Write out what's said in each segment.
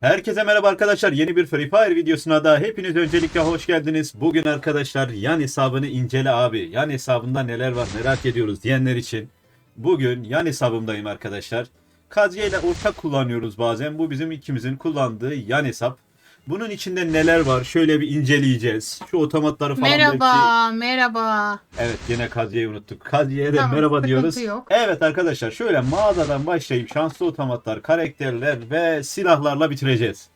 Herkese merhaba arkadaşlar. Yeni bir Free Fire videosuna da hepiniz öncelikle hoş geldiniz. Bugün arkadaşlar yan hesabını incele abi. Yan hesabında neler var merak ediyoruz diyenler için. Bugün yan hesabımdayım arkadaşlar. Kadriye ile ortak kullanıyoruz bazen. Bu bizim ikimizin kullandığı yan hesap. Bunun içinde neler var şöyle bir inceleyeceğiz. Şu otomatları falan belki... Merhaba, merhaba. Evet yine Kadriye'yi unuttuk. Kadriye'ye de Tamam, merhaba sıkıntı diyoruz. yok. Evet arkadaşlar şöyle mağazadan başlayıp şanslı otomatlar, karakterler ve silahlarla bitireceğiz.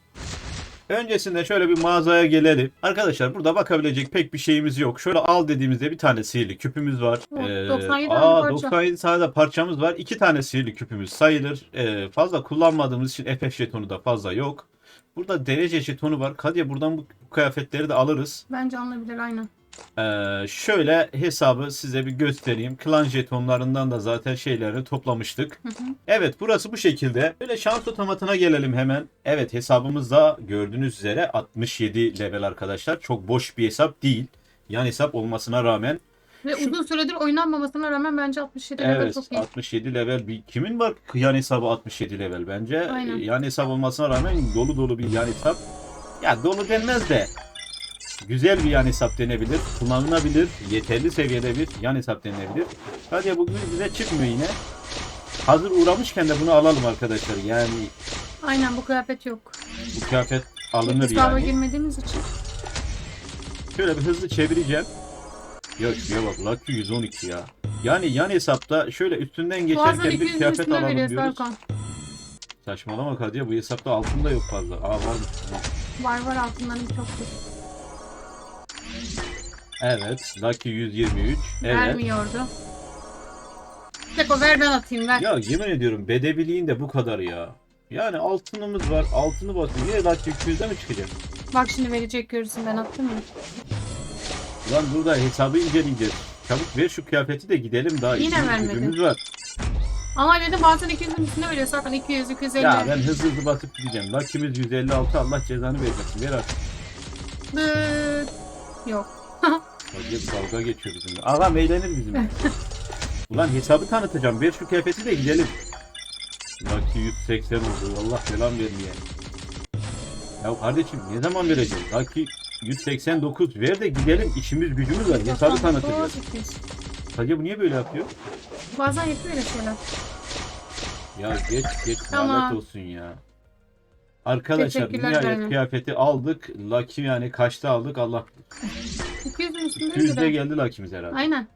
Öncesinde şöyle bir mağazaya gelelim. Arkadaşlar burada bakabilecek pek bir şeyimiz yok. Şöyle al dediğimizde bir tane sihirli küpümüz var. Oh, Ee, 97 aa, parça. 97 tane de parçamız var. İki tane sihirli küpümüz sayılır. Ee, fazla kullanmadığımız için FF jetonu da fazla yok. Burada derece jetonu var. Kadiye buradan bu kıyafetleri de alırız. Bence alınabilir aynen. Ee, şöyle hesabı size bir göstereyim. Klan jetonlarından da zaten şeylerini toplamıştık. Hı hı. Evet burası bu şekilde. Böyle şans otomatına gelelim hemen. Evet hesabımızda gördüğünüz üzere 67 level arkadaşlar. Çok boş bir hesap değil. Yan hesap olmasına rağmen. Ve Şu- uzun süredir oynanmamasına rağmen bence 67 level Evet çok iyi. 67 level bir kimin var yan hesabı 67 level bence. Aynen. Yan hesap olmasına rağmen dolu dolu bir yan hesap. Ya dolu denmez de güzel bir yan hesap denebilir. Kullanılabilir. Yeterli seviyede bir yan hesap denilebilir. Hadi bugün bize çıkmıyor yine. Hazır uğramışken de bunu alalım arkadaşlar. Yani Aynen bu kıyafet yok. bu kıyafet alınır Hesaba yani. girmediğimiz için. Şöyle bir hızlı çevireceğim. Ya şuraya bak Lucky 112 ya. Yani yan hesapta şöyle üstünden geçerken bir 200'ün kıyafet alalım diyoruz. Serkan. Saçmalama Kadir bu hesapta altın da yok fazla. Aa varmış. Tamam. Var var altınların çoktur. Evet. Lucky 123. Evet. Vermiyordu. Seko ver ben atayım ver. Ya yemin ediyorum bedebiliğin de bu kadar ya. Yani altınımız var. Altını basıyor. Niye Lucky 200'e mi çıkacak? Bak şimdi verecek görürsün ben attım ya. Lan burada hesabı inceleyeceğiz. Çabuk ver şu kıyafeti de gidelim daha. Yine işimiz vermedi. gücümüz var. Ama dedim bazen 200'ün üstüne veriyor Serkan 200 250. Ya ben hızlı hızlı basıp gideceğim. Lucky'miz 156 Allah cezanı vermesin. Ver artık. Dıt. Yok. Hadi dalga geçiyor bizimle. Ağam eğlenir bizimle. Ulan hesabı tanıtacağım. Ver şu kıyafeti de gidelim. Lucky 180 oldu. Allah selam vermeye. Ya kardeşim ne zaman vereceğim? Lucky 189 ver de gidelim. İşimiz gücümüz var. Hesabı tanıtacağız. 200. Sadece bu niye böyle yapıyor? Bazen yapıyor öyle şeyler. Ya geç geç Tamam. lanet olsun ya. Arkadaşlar nihayet kıyafeti aldık. Lucky yani kaçta aldık Allah. 200'ün üstünde 200'de de. geldi Lucky'miz herhalde. Aynen.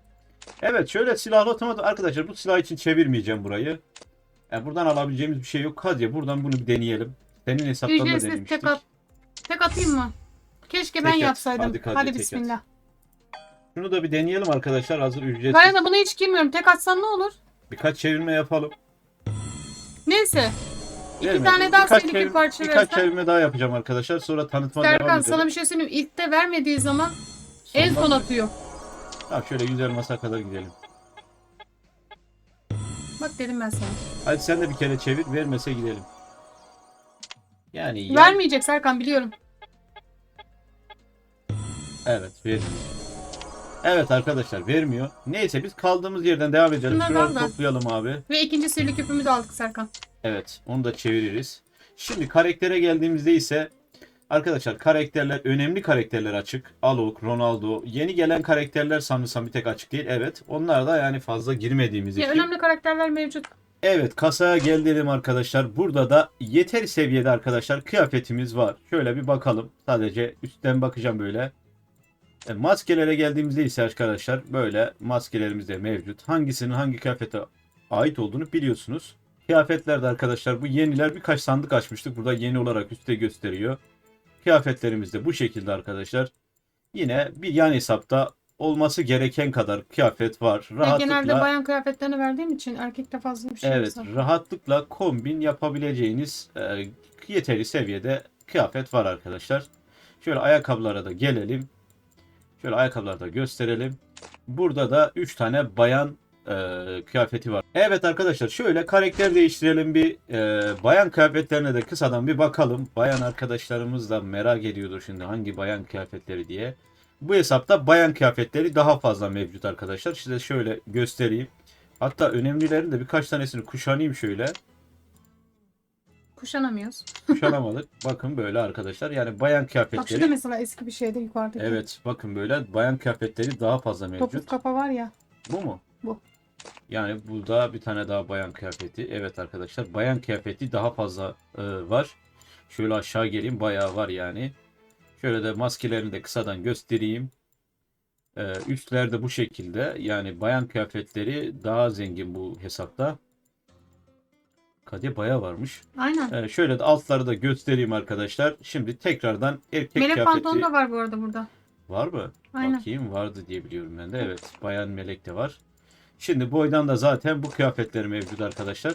Evet şöyle silahlı otomat arkadaşlar bu silah için çevirmeyeceğim burayı. Yani buradan alabileceğimiz bir şey yok. Hadi buradan bunu bir deneyelim. Senin hesaptan da denemiştik. tek at. Tek atayım mı? Keşke ben Tek yapsaydım. Hadi Hadi, Kadir, tek at. bismillah. Şunu da bir deneyelim arkadaşlar hazır ücretsiz. Ben de buna hiç girmiyorum. Tek atsan ne olur? Birkaç çevirme yapalım. Neyse. İki Vermedi. tane daha birkaç çevir- bir parça Birkaç versen. çevirme daha yapacağım arkadaşlar. Sonra tanıtma devam Serkan edelim. sana bir şey söyleyeyim. İlk de vermediği zaman en Sondan son atıyor. Tamam şöyle 100 elmasa kadar gidelim. Bak dedim ben sana. Hadi sen de bir kere çevir vermese gidelim. Yani ya- Vermeyecek Serkan biliyorum. Evet vermiyor. Evet arkadaşlar vermiyor. Neyse biz kaldığımız yerden devam edelim. Şuraları da. toplayalım abi. Ve ikinci sihirli küpümüzü aldık Serkan. Evet onu da çeviririz. Şimdi karaktere geldiğimizde ise arkadaşlar karakterler önemli karakterler açık. Alok, Ronaldo. Yeni gelen karakterler sanırsam bir tek açık değil. Evet. Onlar da yani fazla girmediğimiz Ya için. önemli karakterler mevcut. Evet kasaya geldim arkadaşlar. Burada da yeteri seviyede arkadaşlar kıyafetimiz var. Şöyle bir bakalım. Sadece üstten bakacağım böyle. Maskelere geldiğimizde ise arkadaşlar böyle maskelerimiz de mevcut. Hangisinin hangi kıyafete ait olduğunu biliyorsunuz. Kıyafetlerde arkadaşlar bu yeniler birkaç sandık açmıştık. Burada yeni olarak üstte gösteriyor. Kıyafetlerimiz de bu şekilde arkadaşlar. Yine bir yan hesapta olması gereken kadar kıyafet var. Ben genelde bayan kıyafetlerini verdiğim için erkekte fazla bir şey Evet, yok. rahatlıkla kombin yapabileceğiniz e, yeteri seviyede kıyafet var arkadaşlar. Şöyle ayakkabılara da gelelim. Şöyle ayakkabıları da gösterelim. Burada da 3 tane bayan e, kıyafeti var. Evet arkadaşlar şöyle karakter değiştirelim bir e, bayan kıyafetlerine de kısadan bir bakalım. Bayan arkadaşlarımız da merak ediyordur şimdi hangi bayan kıyafetleri diye. Bu hesapta bayan kıyafetleri daha fazla mevcut arkadaşlar. Size şöyle göstereyim. Hatta önemlilerin de birkaç tanesini kuşanayım şöyle. Kuşanamıyoruz. Kuşanamadık. bakın böyle arkadaşlar. Yani bayan Bak şu da kıyafetleri. mesela eski bir şeydi yukarıdaki. Evet bakın böyle bayan kıyafetleri daha fazla Topuz mevcut. kafa var ya. Bu mu? Bu. Yani burada bir tane daha bayan kıyafeti. Evet arkadaşlar bayan kıyafeti daha fazla e, var. Şöyle aşağı geleyim bayağı var yani. Şöyle de maskelerini de kısadan göstereyim. E, üstler de bu şekilde. Yani bayan kıyafetleri daha zengin bu hesapta. Kade bayağı varmış. Aynen. E, şöyle de altları da göstereyim arkadaşlar. Şimdi tekrardan erkek Melek kıyafeti pantolon da var bu arada burada. var mı? Aynen. Bakayım vardı diye biliyorum ben de. Evet. Bayan melek de var. Şimdi boydan da zaten bu kıyafetleri mevcut arkadaşlar.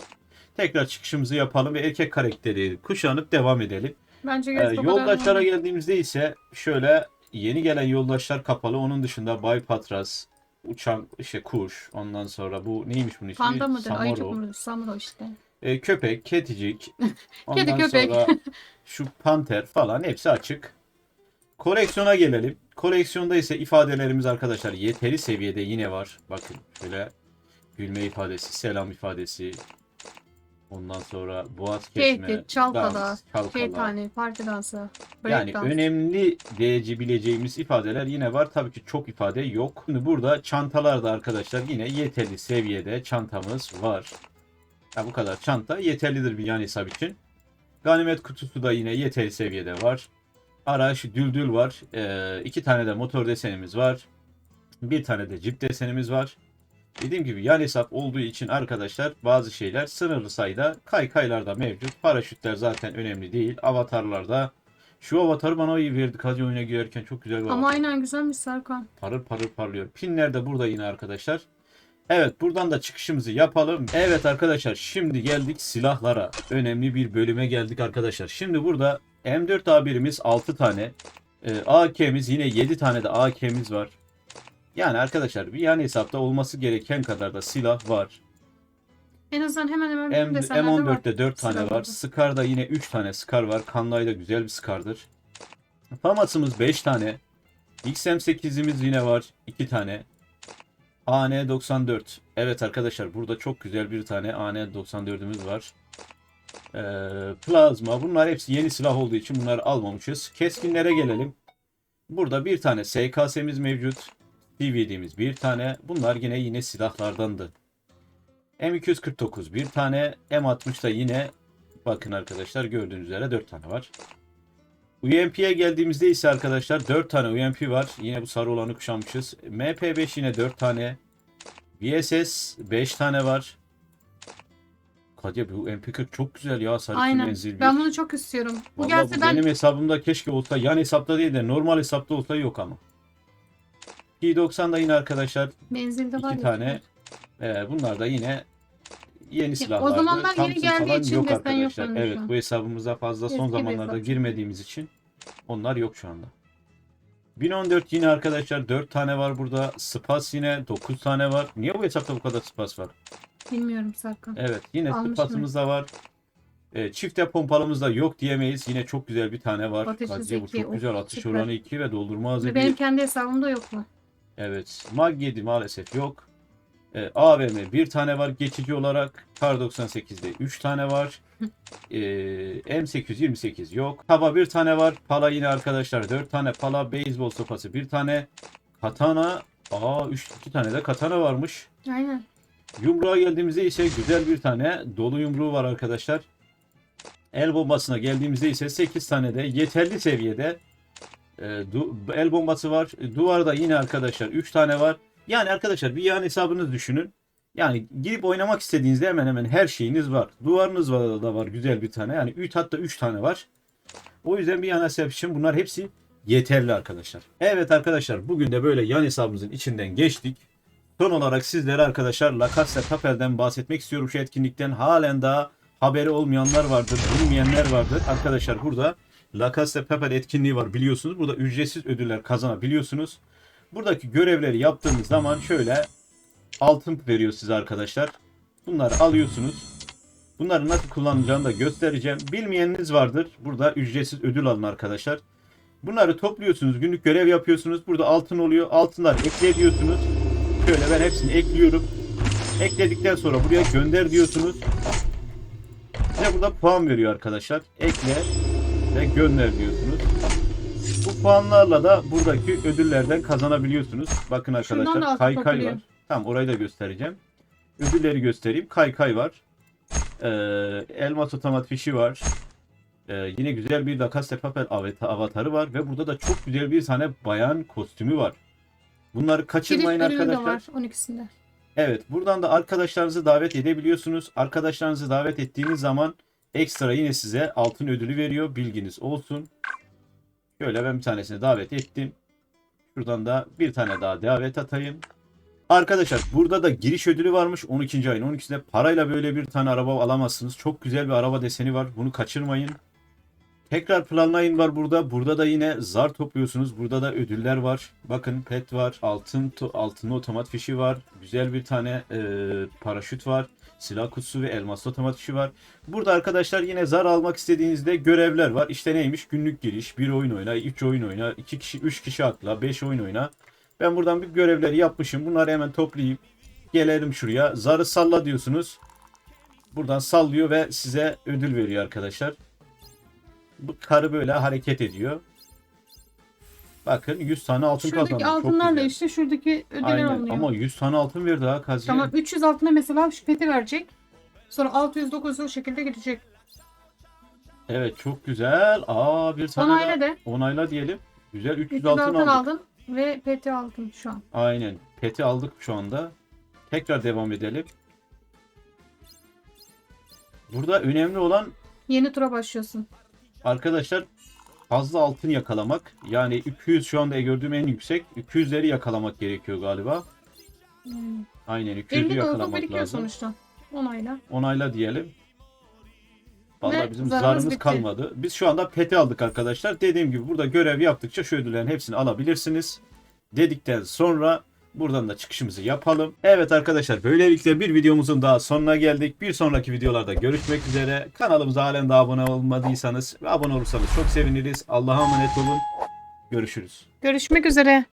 Tekrar çıkışımızı yapalım ve erkek karakteri kuşanıp devam edelim. Bence Ee, yoldaşlara geldiğimizde ise şöyle yeni gelen yoldaşlar kapalı. Onun dışında Bay Patras, uçan işte kuş, ondan sonra bu neymiş bunun ismi? Panda mıdır? Ay çok Samaro. mu? Samuro işte. Ee, köpek, keticik. Ondan Kedi, köpek. sonra şu panter falan hepsi açık. Koleksiyona gelelim. Koleksiyonda ise ifadelerimiz arkadaşlar yeteri seviyede yine var. Bakın şöyle gülme ifadesi, selam ifadesi. Ondan sonra boğaz kesme, Tehdit, çalkala, dans, çalkala. Şeytani, parti dansı, break Yani dans. önemli diyebileceğimiz ifadeler yine var. Tabii ki çok ifade yok. Şimdi burada çantalarda arkadaşlar yine yeterli seviyede çantamız var. Ya bu kadar çanta yeterlidir bir yan hesap için. Ganimet kutusu da yine yeterli seviyede var. Araç düldül var. Ee, iki tane de motor desenimiz var. Bir tane de cip desenimiz var. Dediğim gibi yan hesap olduğu için arkadaşlar bazı şeyler sınırlı sayıda kaykaylarda mevcut. Paraşütler zaten önemli değil. Avatarlarda şu avatarı bana iyi verdi. Hadi oyuna girerken çok güzel bir Ama avatar. aynen güzelmiş Serkan. Parır parır parlıyor. Pinler de burada yine arkadaşlar. Evet buradan da çıkışımızı yapalım. Evet arkadaşlar şimdi geldik silahlara. Önemli bir bölüme geldik arkadaşlar. Şimdi burada M4A1'imiz 6 tane. Ee, AK'miz yine 7 tane de AK'miz var. Yani arkadaşlar bir yan hesapta olması gereken kadar da silah var. En azından hemen hemen M- benim desenlerde var. M14'te 4 tane var. Silahlarda. Scar'da yine 3 tane Scar var. Kanlay da güzel bir Scar'dır. FAMAS'ımız 5 tane. XM8'imiz yine var. 2 tane. AN94. Evet arkadaşlar burada çok güzel bir tane AN94'ümüz var. Ee, plazma. Bunlar hepsi yeni silah olduğu için bunları almamışız. Keskinlere gelelim. Burada bir tane SKS'miz mevcut. DVD'miz bir tane. Bunlar yine yine silahlardandı. M249 bir tane. M60 da yine bakın arkadaşlar gördüğünüz üzere 4 tane var. UMP'ye geldiğimizde ise arkadaşlar 4 tane UMP var. Yine bu sarı olanı kuşanmışız. MP5 yine 4 tane. VSS 5 tane var. Kadir bu MP40 çok güzel ya sarı Aynen. menzil bir. Ben bunu çok istiyorum. Bu Vallahi gelse bu ben benim hesabımda keşke olsa. Yan hesapta değil de normal hesapta olsa yok ama. P90'da yine arkadaşlar menzilde var iki ya. tane. Ee, bunlar da yine yeni o silahlardı. zamanlar yeni geldiği için yok desen yok arkadaşlar. Evet bu hesabımıza fazla son Eski bir zamanlarda hesap. girmediğimiz için onlar yok şu anda. 1014 yine arkadaşlar 4 tane var burada. Spas yine 9 tane var. Niye bu hesapta bu kadar spas var? Bilmiyorum Serkan. Evet yine Almış spasımız da var. Ee, çifte pompalımız da yok diyemeyiz. Yine çok güzel bir tane var. Ateş Kadir, bu çok güzel. Atış süper. oranı 2 ve doldurma hızı Ve 1. benim kendi hesabımda yok mu? Evet. Mag 7 maalesef yok. Ee, AVM bir tane var geçici olarak. Kar 98'de 3 tane var. Ee, M828 yok. Taba bir tane var. Pala yine arkadaşlar 4 tane pala. Beyzbol sopası bir tane. Katana. Aa 3 2 tane de katana varmış. Aynen. Yumruğa geldiğimizde ise güzel bir tane dolu yumruğu var arkadaşlar. El bombasına geldiğimizde ise 8 tane de yeterli seviyede e, el bombası var. E, Duvarda yine arkadaşlar 3 tane var. Yani arkadaşlar bir yan hesabınız düşünün. Yani girip oynamak istediğinizde hemen hemen her şeyiniz var. Duvarınız var da var güzel bir tane. Yani 3 hatta 3 tane var. O yüzden bir yan hesap için bunlar hepsi yeterli arkadaşlar. Evet arkadaşlar bugün de böyle yan hesabımızın içinden geçtik. Son olarak sizlere arkadaşlar La Casa de Papel'den bahsetmek istiyorum. Şu etkinlikten halen daha haberi olmayanlar vardır, bilmeyenler vardır. Arkadaşlar burada La Casa Papel etkinliği var biliyorsunuz. Burada ücretsiz ödüller kazanabiliyorsunuz. Buradaki görevleri yaptığınız zaman şöyle altın veriyor size arkadaşlar. Bunları alıyorsunuz. Bunları nasıl kullanacağını da göstereceğim. Bilmeyeniniz vardır. Burada ücretsiz ödül alın arkadaşlar. Bunları topluyorsunuz. Günlük görev yapıyorsunuz. Burada altın oluyor. Altınlar ekle diyorsunuz. Şöyle ben hepsini ekliyorum. Ekledikten sonra buraya gönder diyorsunuz. Size burada puan veriyor arkadaşlar. Ekle ve gönder diyorsunuz. Bu puanlarla da buradaki ödüllerden kazanabiliyorsunuz. Bakın arkadaşlar kaykay var. Tamam orayı da göstereceğim. Ödülleri göstereyim. Kaykay var. Ee, elmas otomat fişi var. Ee, yine güzel bir de Papel avata- avatarı var ve burada da çok güzel bir tane bayan kostümü var. Bunları Kilit kaçırmayın de arkadaşlar. var 12'sinde. Evet, buradan da arkadaşlarınızı davet edebiliyorsunuz. Arkadaşlarınızı davet ettiğiniz zaman ekstra yine size altın ödülü veriyor. Bilginiz olsun. Şöyle ben bir tanesini davet ettim. Şuradan da bir tane daha davet atayım. Arkadaşlar burada da giriş ödülü varmış 12. ayın 12'sinde parayla böyle bir tane araba alamazsınız. Çok güzel bir araba deseni var. Bunu kaçırmayın. Tekrar planlayın var burada. Burada da yine zar topluyorsunuz. Burada da ödüller var. Bakın pet var. Altın altınlı otomat fişi var. Güzel bir tane e, paraşüt var. Silah kutusu ve elmaslı otomat fişi var. Burada arkadaşlar yine zar almak istediğinizde görevler var. İşte neymiş? Günlük giriş, bir oyun oyna, 3 oyun oyna, 2 kişi, 3 kişi atla, 5 oyun oyna. Ben buradan bir görevleri yapmışım. Bunları hemen toplayayım. Gelelim şuraya. Zarı salla diyorsunuz. Buradan sallıyor ve size ödül veriyor arkadaşlar. Bu karı böyle hareket ediyor. Bakın 100 tane altın Şuradaki kazandım. Çok altınlarla güzel. işte şuradaki ödüller Aynen alınıyor. ama 100 tane altın verdi ha Kaziye. Tamam 300 altına mesela şu peti verecek. Sonra 600 900 o şekilde gidecek. Evet çok güzel. Aa bir tane Onayla de. Onayla diyelim. Güzel 300 300 altın altın aldık. aldın ve peti aldın şu an. Aynen. Peti aldık şu anda. Tekrar devam edelim. Burada önemli olan Yeni tura başlıyorsun. arkadaşlar fazla altın yakalamak. Yani 200 şu anda gördüğüm en yüksek. 200'leri yakalamak gerekiyor galiba. Hmm. Aynen 200'ü 50 de olsa yakalamak lazım. sonuçta. Onayla. Onayla diyelim. Vallahi Ve bizim zararımız zarımız bitti. kalmadı. Biz şu anda peti aldık arkadaşlar. Dediğim gibi burada görev yaptıkça şu ödüllerin hepsini alabilirsiniz. Dedikten sonra buradan da çıkışımızı yapalım. Evet arkadaşlar böylelikle bir videomuzun daha sonuna geldik. Bir sonraki videolarda görüşmek üzere. Kanalımıza halen daha abone olmadıysanız ve abone olursanız çok seviniriz. Allah'a emanet olun. Görüşürüz. Görüşmek üzere.